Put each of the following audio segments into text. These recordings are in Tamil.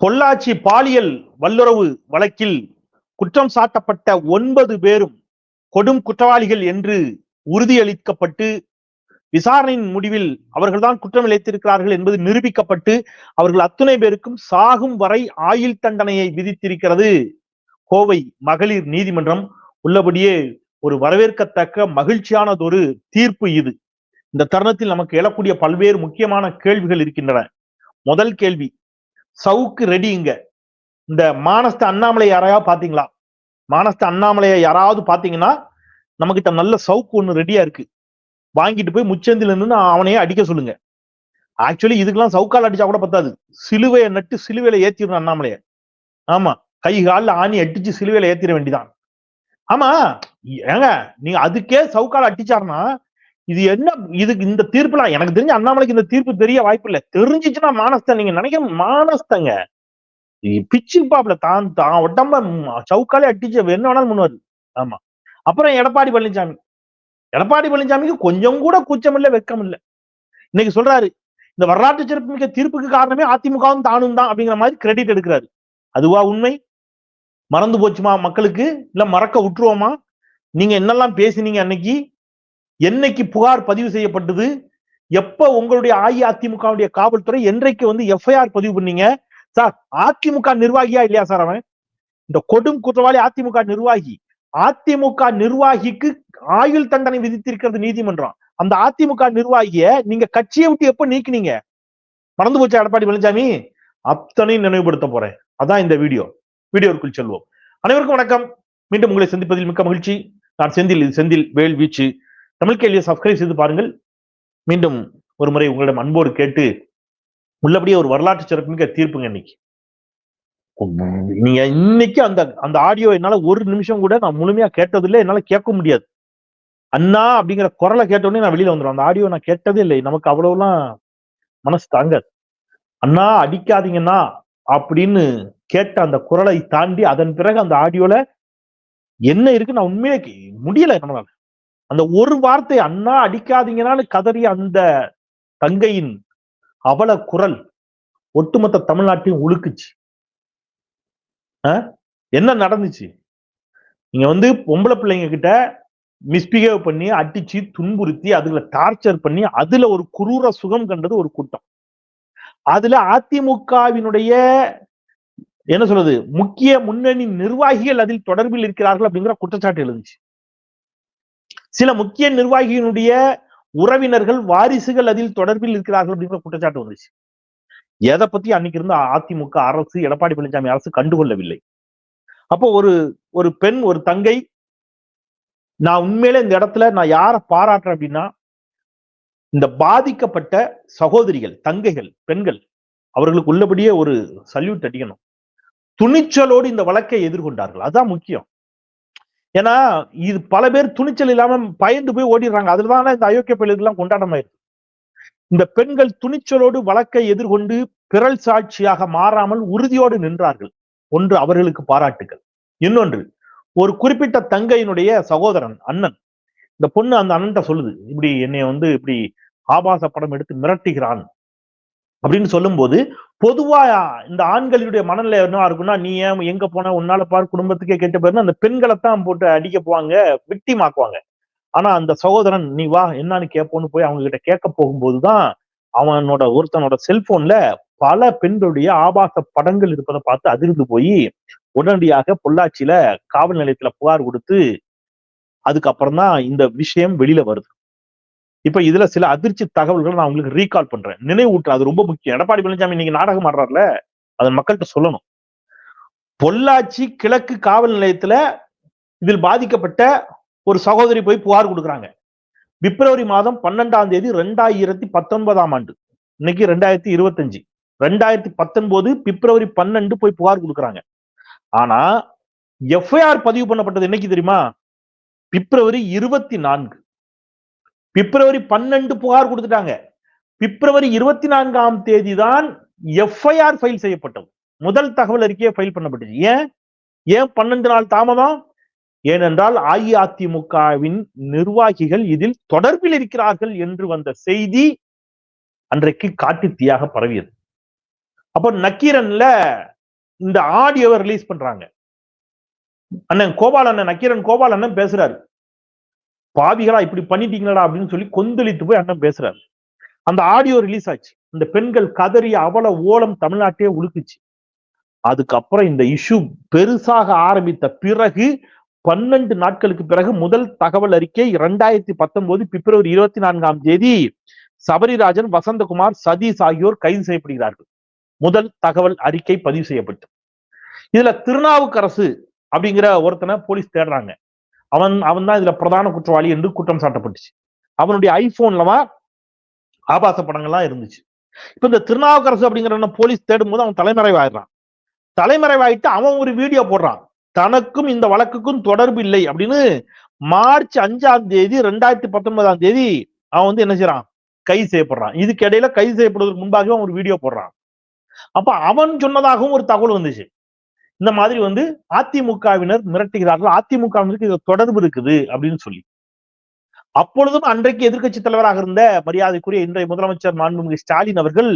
பொள்ளாச்சி பாலியல் வல்லுறவு வழக்கில் குற்றம் சாட்டப்பட்ட ஒன்பது பேரும் கொடும் குற்றவாளிகள் என்று உறுதியளிக்கப்பட்டு விசாரணையின் முடிவில் அவர்கள்தான் குற்றம் இழைத்திருக்கிறார்கள் என்பது நிரூபிக்கப்பட்டு அவர்கள் அத்துணை பேருக்கும் சாகும் வரை ஆயுள் தண்டனையை விதித்திருக்கிறது. கோவை மகளிர் நீதிமன்றம் உள்ளபடியே ஒரு வரவேற்கத்தக்க மகிழ்ச்சியானதொரு தீர்ப்பு இது. இந்த தருணத்தில் நமக்கு எழக்கூடிய பல்வேறு முக்கியமான கேள்விகள் இருக்கின்றன. முதல் கேள்வி சவுக்கு ரெடிங்க இந்த மானஸ்த அண்ணாமலை யாரையாவது பாத்தீங்களா மானஸ்த அண்ணாமலையை யாராவது பாத்தீங்கன்னா நம்மகிட்ட நல்ல சவுக்கு ஒன்று ரெடியா இருக்கு. வாங்கிட்டு போய் முச்சந்தில இருந்து அவனையே அடிக்க சொல்லுங்க. ஆக்சுவலி இதுக்கெல்லாம் சவுக்கால் அடிச்சா கூட பத்தாது. சிலுவையை நட்டு சிலுவையில ஏத்திடணும் அண்ணாமலைய. ஆமா. கை காலில் ஆணி அடிச்சு சிலுவையில ஏத்திட வேண்டிதான். ஆமா. ஏங்க நீங்க அதுக்கே சவுக்கால் அடிச்சாருன்னா இது என்ன இதுக்கு இந்த தீர்ப்புலாம் எனக்கு தெரிஞ்ச அண்ணாமலைக்கு இந்த தீர்ப்பு தெரிய வாய்ப்பு இல்லை தெரிஞ்சிச்சுன்னா மானஸ்தன் நீங்க நினைக்க மானஸ்தங்க. பிச்சு பாப்புல தான் தான் உடம்ப சவுக்காலே அடிச்சு என்ன வேணாலும் முன்வாரு ஆமா. அப்புறம் எடப்பாடி பழனிசாமி. எடப்பாடி பழனிசாமிக்கு கொஞ்சம் கூட கூச்சம் இல்லை வெக்கம் இல்லை இன்னைக்கு சொல்றாரு இந்த வரலாற்று சிறப்புமிக்க தீர்ப்புக்கு காரணமே அதிமுகவும் தானும் தான் அப்படிங்கிற மாதிரி கிரெடிட் எடுக்கிறாரு. அதுவா உண்மை? மறந்து போச்சுமா மக்களுக்கு? இல்ல மறக்க விட்டுருவோமா நீங்க என்னெல்லாம் பேசினீங்க அன்னைக்கு? என்னைக்கு புகார் பதிவு செய்யப்பட்டது? எப்ப உங்களுடைய அஇஅதிமுகவுடைய காவல்துறை? என்றைக்கு வந்து எஃப்ஐஆர் பதிவு பண்ணீங்க? சார் அதிமுக நிர்வாகியா இல்லையா சார் அவன்? இந்த கொடும் குற்றவாளி அதிமுக நிர்வாகி. அதிமுக நிர்வாகிக்கு ஆயுள் தண்டனை விதித்திருக்கிறது நீதிமன்றம். அந்த அதிமுக நிர்வாகிய நீங்க கட்சியை விட்டு எப்ப நீக்கினீங்க? மறந்து போச்சா எடப்பாடி பழனிசாமி? அத்தனையும் நினைவுபடுத்த போறேன். அதான் இந்த வீடியோ. வீடியோவிற்குள் செல்வோம். அனைவருக்கும் வணக்கம். மீண்டும் உங்களை சந்திப்பதில் மிக்க மகிழ்ச்சி. நான் செந்தில் செந்தில் வேல் வீச்சு தமிழ் கேள்வியை சப்ஸ்கிரைப் செய்து பாருங்கள். மீண்டும் ஒரு முறை உங்களிடம் அன்போடு கேட்டு உள்ளபடியே ஒரு வரலாற்று சிறப்புமிக்க தீர்ப்புங்க இன்னைக்கு. நீங்க இன்னைக்கு அந்த அந்த ஆடியோ என்னால ஒரு நிமிஷம் கூட நான் முழுமையா கேட்டதில்லை என்னால கேட்க முடியாது. அண்ணா அப்படிங்கிற குரலை கேட்டோடனே நான் வெளியில வந்துடும் அந்த ஆடியோ நான் கேட்டதே இல்லை. நமக்கு அவ்வளவுலாம் மனசு தாங்காது. அண்ணா அடிக்காதீங்கன்னா அப்படின்னு கேட்ட அந்த குரலை தாண்டி அதன் பிறகு அந்த ஆடியோல என்ன இருக்கு நான் உண்மையே முடியல நம்மளால. அந்த ஒரு வார்த்தை அண்ணா அடிக்காதீங்கன்னான்னு கதறி அந்த தங்கையின் அவல குரல் ஒட்டுமொத்த தமிழ்நாட்டையும் உழுக்குச்சு என்ன நடந்துச்சு? நீங்க வந்து பொம்பளை பிள்ளைங்க கிட்ட மிஸ்பிஹேவ் பண்ணி அடிச்சு துன்புறுத்தி அதுல டார்ச்சர் பண்ணி அதுல ஒரு குரூர சுகம் கண்டது ஒரு கூட்டம். அதுல அதிமுகவினுடைய என்ன சொல்றது முக்கிய முன்னணி நிர்வாகிகள் அதில் தொடர்பில் இருக்கிறார்கள் அப்படிங்கிற குற்றச்சாட்டு எழுந்துச்சு. சில முக்கிய நிர்வாகியினுடைய உறவினர்கள் வாரிசுகள் அதில் தொடர்பில் இருக்கிறார்கள் அப்படிங்கிற குற்றச்சாட்டு வந்துச்சு எதை பத்தி அன்னைக்கு இருந்த அதிமுக அரசு எடப்பாடி பழனிசாமி அரசு கண்டுகொள்ளவில்லை. அப்போ ஒரு ஒரு பெண் ஒரு தங்கை நான் உண்மையிலே இந்த இடத்துல நான் யாரை பாராட்டுறேன் அப்படின்னா இந்த பாதிக்கப்பட்ட சகோதரிகள் தங்கைகள் பெண்கள் அவர்களுக்கு உள்ளபடியே ஒரு சல்யூட் அடிக்கணும். துணிச்சலோடு இந்த வழக்கை எதிர்கொண்டார்கள். அதான் முக்கியம். ஏன்னா இது பல பேர் துணிச்சல் இல்லாம பயந்து போய் ஓடிடுறாங்க. அதுலதான் இந்த அயோக்கிய பள்ளிகள்லாம் கொண்டாடமாயிருக்கு இந்த பெண்கள் துணிச்சலோடு வழக்கை எதிர்கொண்டு பிறல் சாட்சியாக மாறாமல் உறுதியோடு நின்றார்கள். ஒன்று அவர்களுக்கு பாராட்டுகள் இன்னொன்று ஒரு குறிப்பிட்ட தங்கையினுடைய சகோதரன் அண்ணன். இந்த பொண்ணு அந்த அண்ணன்ட்ட சொல்லுது இப்படி என்னை வந்து இப்படி ஆபாச படம் எடுத்து மிரட்டுகிறான். அப்படின்னு சொல்லும்போது பொதுவா இந்த ஆண்களினுடைய மனநிலை என்ன இருக்குன்னா நீ ஏன் எங்க போனா? உன்னால பார் குடும்பத்துக்கே கெட்ட போயிருந்தா அந்த பெண்களை தான் போட்டு அடிக்க போவாங்க விட்டிமாக்குவாங்க ஆனா அந்த சகோதரன் நீ வா என்னன்னு கேட்போன்னு போய் அவங்க கிட்ட கேட்க போகும்போதுதான் அவனோட ஒருத்தனோட செல்போன்ல பல பெண்களுடைய ஆபாச படங்கள் இருப்பதை பார்த்து அதிர்ந்து போய் உடனடியாக பொள்ளாச்சியில காவல் நிலையத்துல புகார் கொடுத்து அதுக்கப்புறம் தான் இந்த விஷயம் வெளியில வருது. இப்ப இதுல சில அதிர்ச்சி தகவல்களை நான் உங்களுக்கு ரீகால் பண்றேன். நினைவூட்டுறேன் அது ரொம்ப முக்கியம். எடப்பாடி பழனிசாமி இன்னைக்கு நாடகம் ஆடுறாருல அதை மக்கள்கிட்ட சொல்லணும். பொள்ளாச்சி கிழக்கு காவல் நிலையத்துல இதில் பாதிக்கப்பட்ட ஒரு சகோதரி போய் புகார் கொடுக்குறாங்க. பிப்ரவரி மாதம் பன்னெண்டாம் தேதி ரெண்டாயிரத்தி பத்தொன்பதாம் ஆண்டு. இன்னைக்கு ரெண்டாயிரத்தி இருபத்தஞ்சு. ரெண்டாயிரத்தி பத்தொன்பது பிப்ரவரி பன்னெண்டு போய் புகார் கொடுக்குறாங்க. ஆனா எஃப்ஐஆர் பதிவு பண்ணப்பட்டது என்னைக்கு தெரியுமா? பிப்ரவரி இருபத்தி நான்கு. பிப்ரவரி பன்னெண்டு புகார் கொடுத்துட்டாங்க. பிப்ரவரி இருபத்தி நான்காம் தேதி தான் எஃப்ஐஆர் ஃபைல் செய்யப்பட்டது. முதல் தகவல் அறிக்கையை ஃபைல் பண்ணப்பட்டது ஏன்? ஏன் பன்னெண்டு நாள் தாமதம்? ஏனென்றால் அஇஅதிமுகவின் நிர்வாகிகள் இதில் தொடர்பில் இருக்கிறார்கள் என்று வந்த செய்தி அன்றைக்கு காட்டுத்தீயாக பரவியது. அப்ப நக்கீரன்ல இந்த ஆடியோவை ரிலீஸ் பண்றாங்க. அண்ணன் கோபால் அண்ணன் நக்கீரன் கோபால் அண்ணன் பேசுறாரு. பாவிகளா இப்படி பண்ணிட்டீங்களா அப்படின்னு சொல்லி கொந்தளித்து போய் அண்ணன் பேசுறாரு. அந்த ஆடியோ ரிலீஸ் ஆச்சு. இந்த பெண்கள் கதறி அவல ஓலம் தமிழ்நாட்டையே உழுக்குச்சு அதுக்கப்புறம் இந்த இஷ்யூ பெருசாக ஆரம்பித்த பிறகு பன்னெண்டு நாட்களுக்கு பிறகு முதல் தகவல் அறிக்கை இரண்டாயிரத்தி பத்தொன்பது பிப்ரவரி இருபத்தி நான்காம் தேதி சபரிராஜன் வசந்தகுமார் சதீஷ் ஆகியோர் கைது செய்யப்படுகிறார்கள். முதல் தகவல் அறிக்கை பதிவு செய்யப்பட்டு. இதுல திருநாவுக்கரசு அப்படிங்கிற ஒருத்தனை போலீஸ் தேடுறாங்க. அவன் அவன் தான் இதுல பிரதான குற்றவாளி என்று குற்றம் சாட்டப்பட்டுச்சு. அவனுடைய ஐபோன்லவா ஆபாச படங்கள்லாம் இருந்துச்சு. இப்ப இந்த திருநாவுக்கரசு அப்படிங்கிற போலீஸ் தேடும் போது அவன் தலைமறைவாயிடுறான். தலைமறைவாயிட்டு அவன் ஒரு வீடியோ போடுறான். தனக்கும் இந்த வழக்குக்கும் தொடர்பு இல்லை அப்படின்னு மார்ச் அஞ்சாம் தேதி ரெண்டாயிரத்தி பத்தொன்பதாம் தேதி அவன் வந்து என்ன செய்யறான் கைது செய்யப்படுறான். இதுக்கு இடையில கைது செய்யப்படுவதற்கு முன்பாகவே அவன் ஒரு வீடியோ போடுறான். அப்ப அவன் சொன்னதாகவும் ஒரு தகவல் வந்துச்சு. இந்த மாதிரி வந்து அதிமுகவினர் மிரட்டுகிறார்கள். அதிமுகவினருக்கு இது தொடர்பு இருக்குது அப்படின்னு சொல்லி. அப்பொழுதும் அன்றைக்கு எதிர்க்கட்சி தலைவராக இருந்த மரியாதைக்குரிய இன்றைய முதலமைச்சர் மாண்புமிகு ஸ்டாலின் அவர்கள்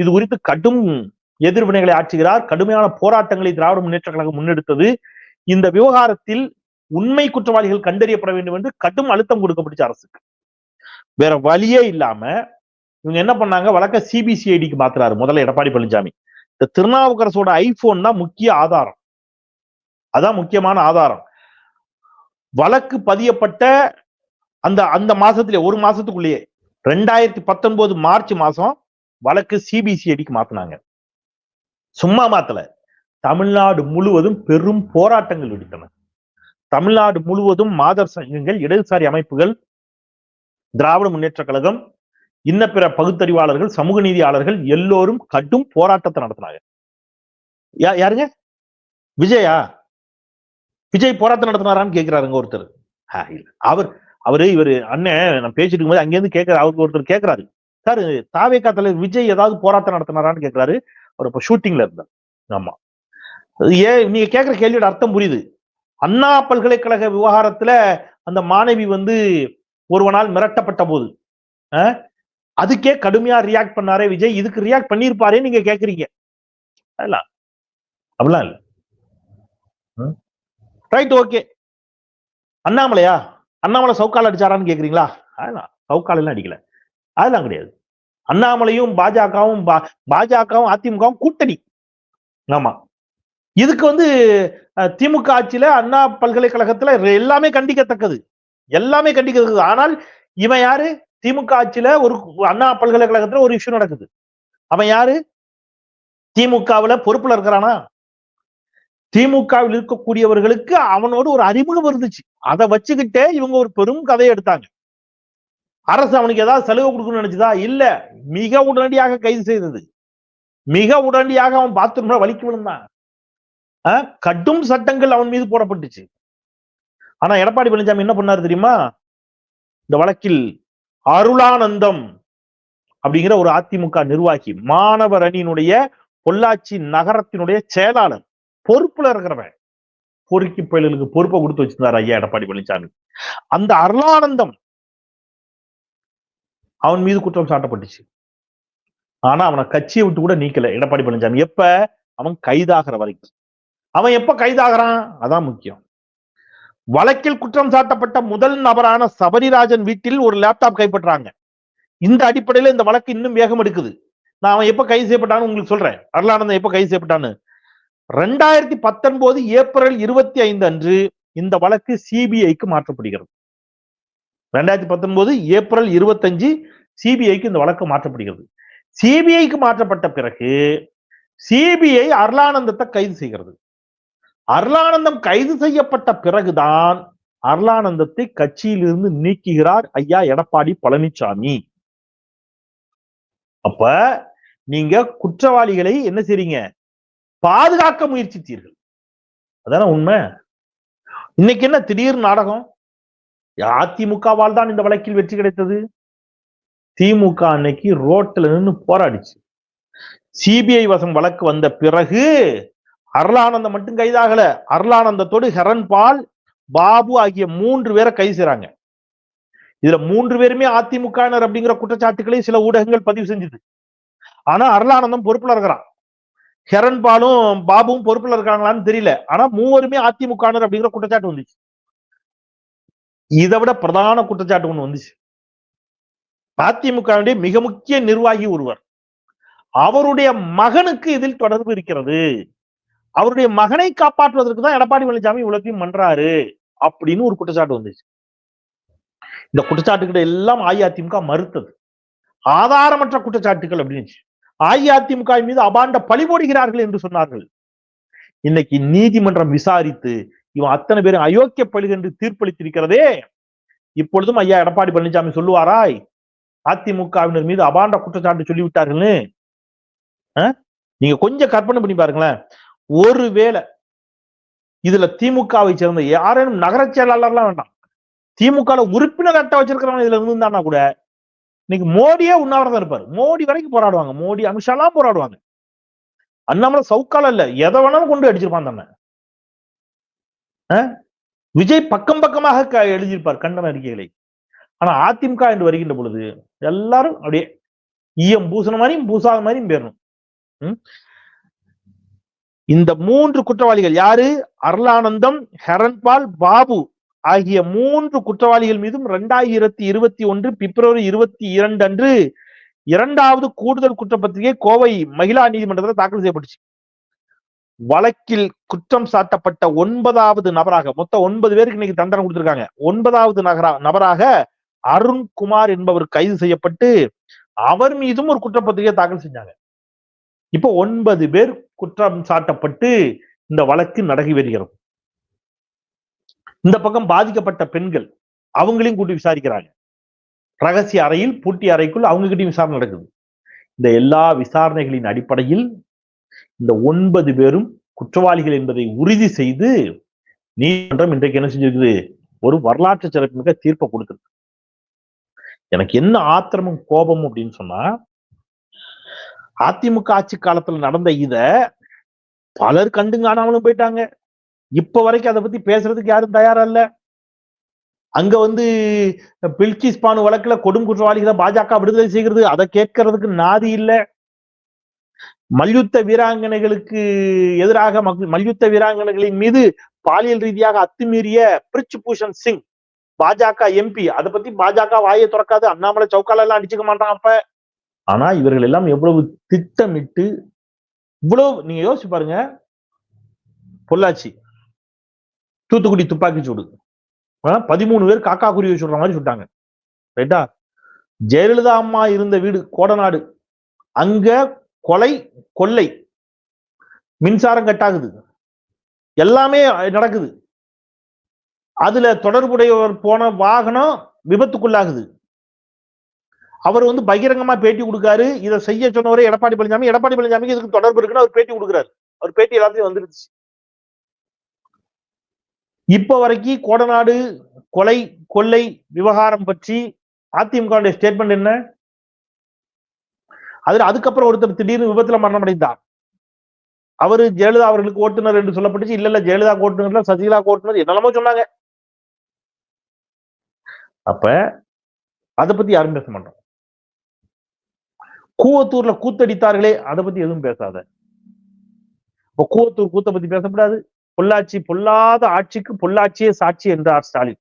இது குறித்து கடும் எதிர்வினைகளை ஆற்றுகிறார். கடுமையான போராட்டங்களை திராவிட முன்னேற்ற கழகம் முன்னெடுத்தது. இந்த விவகாரத்தில் உண்மை குற்றவாளிகள் கண்டறியப்பட வேண்டும் என்று கடும் அழுத்தம் கொடுக்கப்பட்டுச்சு அரசுக்கு. வேற வழியே இல்லாம இவங்க என்ன பண்ணாங்க? வழக்க சிபிசிஐடிக்கு மாத்துறாரு முதல்ல எடப்பாடி பழனிசாமி. இந்த திருநாவுக்கரசோட ஐபோன் தான் முக்கிய ஆதாரம். அதான் முக்கியமான ஆதாரம். வழக்கு பதியப்பட்ட அந்த அந்த மாசத்திலே ஒரு மாசத்துக்குள்ளேயே ரெண்டாயிரத்தி பத்தொன்பது மார்ச் மாசம் வழக்கு சிபிசிஐடிக்கு மாத்தினாங்க. சும்மா மாத்தல. தமிழ்நாடு முழுவதும் பெரும் போராட்டங்கள் வெடித்தன. தமிழ்நாடு முழுவதும் மாதர் சங்கங்கள் இடதுசாரி அமைப்புகள் திராவிட முன்னேற்ற கழகம் இன்ன பிற பகுத்தறிவாளர்கள் சமூக நீதியாளர்கள் எல்லோரும் கடும் போராட்டத்தை நடத்தினாங்க. யா- யாருங்க? விஜயா? விஜய் போராட்டம் நடத்தினாரான்னு கேட்கிறாருங்க ஒருத்தர். இல்ல. அவர் அவரு இவரு அண்ணன் நான் பேசிட்டு இருக்கும்போது அங்கேருந்து கேட்கிற அவருக்கு ஒருத்தர் கேட்கிறாரு. சார் தாவேக்கா தலைவர் விஜய் ஏதாவது போராட்டம் நடத்தினாரான்னு கேட்கிறாரு. அவர் இப்போ ஷூட்டிங்ல இருந்தார். ஆமா. ஏன் நீங்க கேட்கிற கேள்வியோட அர்த்தம் புரியுது. அண்ணா பல்கலைக்கழக விவகாரத்துல அந்த மாணவி வந்து ஒருவனால் மிரட்டப்பட்ட போது அதுக்கே கடுமையா ரியாக்ட் பண்ணாரே விஜய். இதுக்கு ரியாக்ட் பண்ணியிருப்பாரே நீங்க கேக்குறீங்க. அதெல்லாம் அப்படிலாம் இல்ல. ரைட் ஓகே அண்ணாமலையா? அண்ணாமலை சவுக்கால் அடிச்சாரான்னு கேக்குறீங்களா? அதெல்லாம் சவுக்கால் எல்லாம் அடிக்கல. அதெல்லாம் கிடையாது. அண்ணாமலையும் பாஜகவும் பாஜகவும் அதிமுகவும் கூட்டணி. ஆமா. இதுக்கு வந்து திமுக ஆட்சியில அண்ணா பல்கலைக்கழகத்துல எல்லாமே கண்டிக்கத்தக்கது. எல்லாமே கண்டிக்கத்தக்கது. ஆனால் இவன் யாரு? திமுக ஆட்சியில ஒரு அண்ணா பல்கலைக்கழகத்துல ஒரு இஷ்யூ நடக்குது. அவன் யாரு? திமுகவுல பொறுப்புல இருக்கிறானா? திமுகவில் இருக்கக்கூடியவர்களுக்கு அவனோட ஒரு அறிமுகம் இருந்துச்சு. அதை வச்சுக்கிட்டே இவங்க ஒரு பெரும் கதையை எடுத்தாங்க. அரசு அவனுக்கு ஏதாவது சலுகை கொடுக்கணும்னு நினைச்சதா? இல்ல. மிக உடனடியாக கைது செய்தது. மிக உடனடியாக அவன் பாத்ரூம்ல வலிக்கு விழுந்தான். ஆஹ், கடும் சட்டங்கள் அவன் மீது போடப்பட்டுச்சு. ஆனா எடப்பாடி பழனிசாமி என்ன பண்ணாரு தெரியுமா? இந்த வழக்கில் அருளானந்தம் அப்படிங்கிற ஒரு அதிமுக நிர்வாகி மாணவர் அணியினுடைய பொள்ளாச்சி நகரத்தினுடைய செயலாளர் பொறுப்புல இருக்கிறவன். பொறுக்கி பயலுக்கு பொறுப்பை கொடுத்து வச்சிருந்தார் ஐயா எடப்பாடி பழனிசாமி. அந்த அருளானந்தம் அவன் மீது குற்றம் சாட்டப்பட்டுச்சு. ஆனா அவனை கட்சியை விட்டு கூட நீக்கல எடப்பாடி பழனிசாமி. எப்ப? அவன் கைதாகிற வரைக்கும். அவன் எப்ப கைதாகிறான்? அதான் முக்கியம். வழக்கில் குற்றம் சாட்டப்பட்ட முதல் நபரான சபரிராஜன் வீட்டில் ஒரு லேப்டாப் கைப்பற்றாங்க. இந்த அடிப்படையில இந்த வழக்கு இன்னும் வேகம் எடுக்குது. நான் அவன் எப்ப கைது செய்யப்பட்டான்னு உங்களுக்கு சொல்றேன். அருளானந்தன் எப்ப கைது செய்யப்பட்டான்னு. ரெண்டாயிரத்தி பத்தொன்பது ஏப்ரல் இருபத்தி ஐந்து அன்று இந்த வழக்கு சிபிஐக்கு மாற்றப்படுகிறது. ரெண்டாயிரத்தி பத்தொன்பது ஏப்ரல் இருபத்தஞ்சு சிபிஐக்கு இந்த வழக்கு மாற்றப்படுகிறது. சிபிஐக்கு மாற்றப்பட்ட பிறகு சிபிஐ அருளானந்தத்தை கைது செய்கிறது. அருளானந்தம் கைது செய்யப்பட்ட பிறகுதான் அருளானந்தத்தை கட்சியிலிருந்து நீக்குகிறார் ஐயா எடப்பாடி பழனிசாமி அப்ப நீங்க குற்றவாளிகளை என்ன செய்றீங்க? பாதுகாக்க முயற்சித்தீர்கள். அதான உண்மை? இன்னைக்கு என்ன திடீர் நாடகம்? அதிமுகவால் தான் இந்த வழக்கில் வெற்றி கிடைத்தது. திமுக அன்னைக்கு ரோட்ல நின்னு போராடிச்சு. சிபிஐ வசம் வழக்கு வந்த பிறகு அருளானந்தம் மட்டும் கைதாகல. அருளானந்தத்தோடு ஹரன்பால் பாபு ஆகிய மூன்று பேரை கைது செய்றாங்க இதுல மூன்று பேருமே அதிமுகவினர் அப்படிங்கிற குற்றச்சாட்டுகளை சில ஊடகங்கள் பதிவு செஞ்சது. ஆனா அருளானந்தம் பொறுப்புல இருக்கிறான். ஹெரன்பாலும் பாபுவும் பொறுப்புல இருக்காங்களான்னு தெரியல. ஆனா மூவருமே அதிமுகனர் அப்படிங்கிற குற்றச்சாட்டு வந்துச்சு. இதை விட பிரதான குற்றச்சாட்டு ஒண்ணு வந்துச்சு. அதிமுகவுடைய மிக முக்கிய நிர்வாகி ஒருவர். அவருடைய மகனுக்கு இதில் தொடர்பு இருக்கிறது. அவருடைய மகனை காப்பாற்றுவதற்கு தான் எடப்பாடி பழனிசாமி இவ்வளத்தையும் பண்றாரு அப்படின்னு ஒரு குற்றச்சாட்டு வந்துச்சு. இந்த குற்றச்சாட்டுக்கிட்ட எல்லாம் அஇஅதிமுக மறுத்தது. ஆதாரமற்ற குற்றச்சாட்டுகள் அப்படின்னு அஇஅதிமுக மீது அபாண்ட பழி போடுகிறார்கள் என்று சொன்னார்கள். இன்னைக்கு நீதிமன்றம் விசாரித்து இவன் அத்தனை பேரும் அயோக்கிய பழி என்று தீர்ப்பளித்திருக்கிறதே. இப்பொழுதும் ஐயா எடப்பாடி பழனிசாமி சொல்லுவாராய் அதிமுகவினர் மீது அபாண்ட குற்றச்சாட்டு சொல்லிவிட்டார்கள்னு. நீங்க கொஞ்சம் கற்பனை பண்ணி பாருங்களேன். ஒருவேளை இதுல திமுகவை சேர்ந்த யாரேனும் நகர செயலாளர்லாம் வேண்டாம். திமுக உறுப்பினர் அட்டை வச்சிருக்கிறவங்க இதுல இருந்தானா கூட இன்னைக்கு மோடியே உண்ணாவிரதம் இருப்பாரு. மோடி வரைக்கும் போராடுவாங்க. மோடி அமித்ஷாலாம் போராடுவாங்க. அண்ணாமலை சவுக்கால இல்ல. எதை வேணாலும் கொண்டு அடிச்சிருப்பான் தன்னை விஜய் பக்கம் பக்கமாக க- எழுதியிருப்பார் கண்டன அறிக்கைகளை. ஆனா அதிமுக என்று வருகின்ற பொழுது எல்லாரும் அப்படியே ஈயம் பூசின மாதிரியும் பூசாத மாதிரியும் பேரணும். இந்த மூன்று குற்றவாளிகள் யாரு? அருளானந்தம் ஹரன்பால் பாபு ஆகிய மூன்று குற்றவாளிகள் மீதும் இரண்டாயிரத்தி இருபத்தி ஒன்று பிப்ரவரி இருபத்தி இரண்டு அன்று இரண்டாவது கூடுதல் குற்றப்பத்திரிகை கோவை மகிழா நீதிமன்றத்தில் தாக்கல் செய்யப்பட்டுச்சு. வழக்கில் குற்றம் சாட்டப்பட்ட ஒன்பதாவது நபராக மொத்தம் ஒன்பது பேருக்கு இன்னைக்கு தண்டனை கொடுத்திருக்காங்க. ஒன்பதாவது நகரா நபராக அருண்குமார் என்பவர் கைது செய்யப்பட்டு அவர் மீதும் ஒரு குற்றப்பத்திரிகை தாக்கல் செஞ்சாங்க. இப்போ ஒன்பது பேர் குற்றம் சாட்டப்பட்டு இந்த வழக்கு நடகி வருகிறது. இந்த பக்கம் பாதிக்கப்பட்ட பெண்கள் அவங்களையும் கூட்டி விசாரிக்கிறாங்க. ரகசிய அறையில் பூட்டி அறைக்குள் அவங்க விசாரணை நடக்குது. இந்த எல்லா விசாரணைகளின் அடிப்படையில் இந்த ஒன்பது பேரும் குற்றவாளிகள் என்பதை உறுதி செய்து நீதிமன்றம் இன்றைக்கு என்ன செஞ்சிருக்குது? ஒரு வரலாற்று சிறப்புமிக்க தீர்ப்பை கொடுத்துருக்கு. எனக்கு என்ன ஆத்திரமும் கோபம் அப்படின்னு சொன்னா அதிமுக ஆட்சி காலத்துல நடந்த இத பலர் கண்டு காணாமலும் போயிட்டாங்க. இப்ப வரைக்கும் அதை பத்தி பேசுறதுக்கு யாரும் தயாரா இல்ல அங்க வந்து பில்கிஸ் பானு வழக்குல கொடும் குற்றவாளிகளை பாஜக விடுதலை செய்கிறது அதை கேட்கறதுக்கு நாதி இல்ல. மல்யுத்த வீராங்கனைகளுக்கு எதிராக மக்- மல்யுத்த வீராங்கனைகளின் மீது பாலியல் ரீதியாக அத்துமீறிய பிரிச் பூஷன் சிங் பாஜக எம்பி அதை பத்தி பாஜக வாயை திறக்காது அண்ணாமலை சவுக்கால எல்லாம் அடிச்சுக்க மாட்டான் அப்ப. ஆனா இவர்கள் எல்லாம் எவ்வளவு திட்டமிட்டு இவ்வளவு நீங்க யோசிச்சு பாருங்க. பொள்ளாச்சி. தூத்துக்குடி துப்பாக்கி சூடு. பதிமூணு பேர் காக்கா குருவி சொல்ற மாதிரி சுட்டாங்க. ரைட்டா? ஜெயலலிதா அம்மா இருந்த வீடு கோடநாடு. அங்க கொலை கொள்ளை. மின்சாரம் கட்டாகுது. எல்லாமே நடக்குது. அதுல தொடர்புடையவர் போன வாகனம் விபத்துக்குள்ளாகுது. அவர் வந்து பகிரங்கமா பேட்டி கொடுக்காரு. இதை செய்ய சொன்னவரே எடப்பாடி பழனிசாமி. எடப்பாடி பழனிசாமிக்கு இதுக்கு தொடர்பு இருக்குன்னு அவர் பேட்டி கொடுக்குறாரு. அவர் பேட்டி எல்லாத்தையும் வந்துருச்சு. இப்ப வரைக்கும் கோடநாடு கொலை கொள்ளை விவகாரம் பற்றி அதிமுக ஸ்டேட்மெண்ட் என்ன? அதுல அதுக்கப்புறம் ஒருத்தர் திடீர்னு விபத்துல மரணம் அடைந்தார் அவரு ஜெயலலிதா அவர்களுக்கு ஓட்டுநர் என்று சொல்லப்பட்டுச்சு. இல்ல இல்ல ஜெயலலிதா ஓட்டுநர் சசிகலா ஓட்டுநர் என்னெல்லாமோ சொன்னாங்க. அப்ப அதை பத்தி யாரும் பேச மாட்டோம். கூவத்தூர்ல கூத்தடித்தார்களே அதை பத்தி எதுவும் பேசாத. இப்ப கூவத்தூர் கூத்த பத்தி பேசக்கூடாது பொள்ளாச்சி பொல்லாத ஆட்சிக்கு பொள்ளாச்சியே சாட்சி என்றார் ஸ்டாலின்.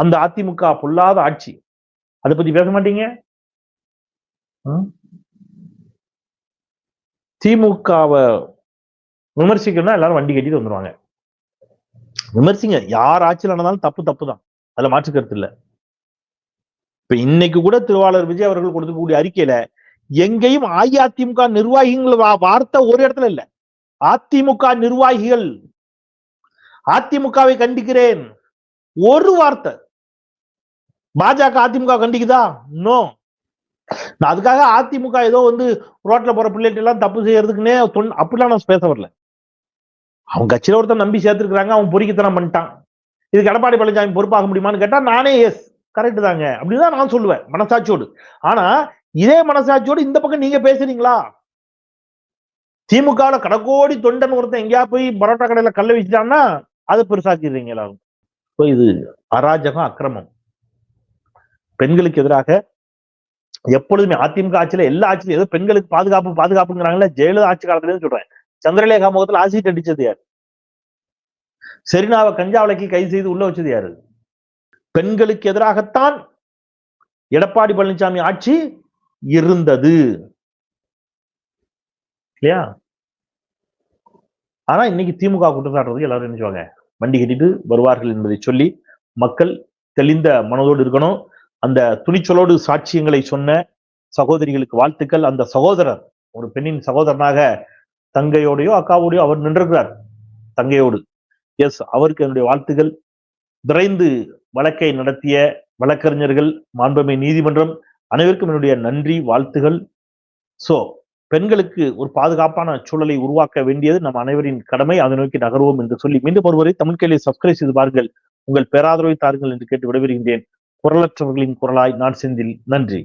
அந்த அதிமுக பொல்லாத ஆட்சி. அதை பத்தி பேச மாட்டீங்க? திமுகவை விமர்சிக்கணும்னா எல்லாரும் வண்டி கட்டிட்டு வந்துருவாங்க. விமர்சிங்க. யார் ஆட்சியில் ஆனாலும் தப்பு தப்பு தான் அதுல மாற்று கருத்து இல்ல. இப்ப இன்னைக்கு கூட திருவாளர் விஜய் அவர்கள் கொடுக்கக்கூடிய அறிக்கையில எங்கேயும் அஇஅதிமுக நிர்வாகிகள் வா- வார்த்தை ஒரு இடத்துல இல்ல. அதிமுக நிர்வாகிகள். அதிமுகவை கண்டிக்கிறேன். ஒரு வார்த்தை. பாஜக அதிமுக கண்டிக்குதா? நோ. நான் அதுக்காக அதிமுக ஏதோ வந்து ரோட்ல போற பிள்ளைகிட்ட எல்லாம் தப்பு செய்யறதுக்குன்னே அப்படிலாம் நான் பேச வரல. அவன் கட்சியில ஒருத்தன் நம்பி சேர்த்திருக்கிறாங்க அவன் பொறிக்கத்தனம் பண்ணிட்டான். இதுக்கு எடப்பாடி பழனிசாமி பொறுப்பாக முடியுமான்னு கேட்டா நானே எஸ் கரெக்ட் தாங்க. அப்படிதான் நான் சொல்லுவேன் மனசாட்சியோடு. ஆனா இதே மனசாட்சியோடு இந்த பக்கம் நீங்க பேசுறீங்களா? திமுகவுல கடக்கோடி தொண்டன் ஒருத்தன் எங்கேயா போய் பரோட்டா கடையில கல்ல வச்சுட்டான்னா அதை பெருசாக்கிடுறீங்க எல்லாரும். இப்போ இது அராஜகம் அக்கிரமம். பெண்களுக்கு எதிராக எப்பொழுதுமே அதிமுக ஆட்சியில எல்லா ஆட்சியிலும் ஏதோ பெண்களுக்கு பாதுகாப்பு பாதுகாப்புங்கிறாங்களே ஜெயலலிதா ஆட்சி காலத்துல சொல்றேன். சந்திரலேகா முகத்துல ஆசிட் அடிச்சது யார்? செரினாவை கஞ்சா வழக்கில் கைது செய்து உள்ள வச்சது யாரு? பெண்களுக்கு எதிராகத்தான் எடப்பாடி பழனிசாமி ஆட்சி இருந்தது. இல்லையா? ஆனா இன்னைக்கு திமுக குற்றச்சாட்டுறதுக்கு எல்லாரும் என்ன வண்டி கட்டிட்டு வருவார்கள் என்பதை சொல்லி மக்கள் தெளிந்த மனதோடு இருக்கணும். அந்த துணிச்சலோடு சாட்சியங்களை சொன்ன சகோதரிகளுக்கு வாழ்த்துக்கள். அந்த சகோதரர் ஒரு பெண்ணின் சகோதரனாக தங்கையோடையோ அக்காவோடையோ அவர் நின்றிருக்கிறார். தங்கையோடு. எஸ் அவருக்கு என்னுடைய வாழ்த்துக்கள். விரைந்து வழக்கை நடத்திய வழக்கறிஞர்கள் மாண்புமை நீதிமன்றம் அனைவருக்கும் என்னுடைய நன்றி வாழ்த்துகள். சோ பெண்களுக்கு ஒரு பாதுகாப்பான சூழலை உருவாக்க வேண்டியது நம் அனைவரின் கடமை. அதை நோக்கி நகர்வோம் என்று சொல்லி மீண்டும் ஒருவரை தமிழ் கேள்வி சப்ஸ்கிரைப் செய்து பாருங்கள். உங்கள் பேராதரவை தாருங்கள் என்று கேட்டு விடைபெறுகின்றேன். குரலற்றவர்களின் குரலாய் நான் செந்தில். நன்றி.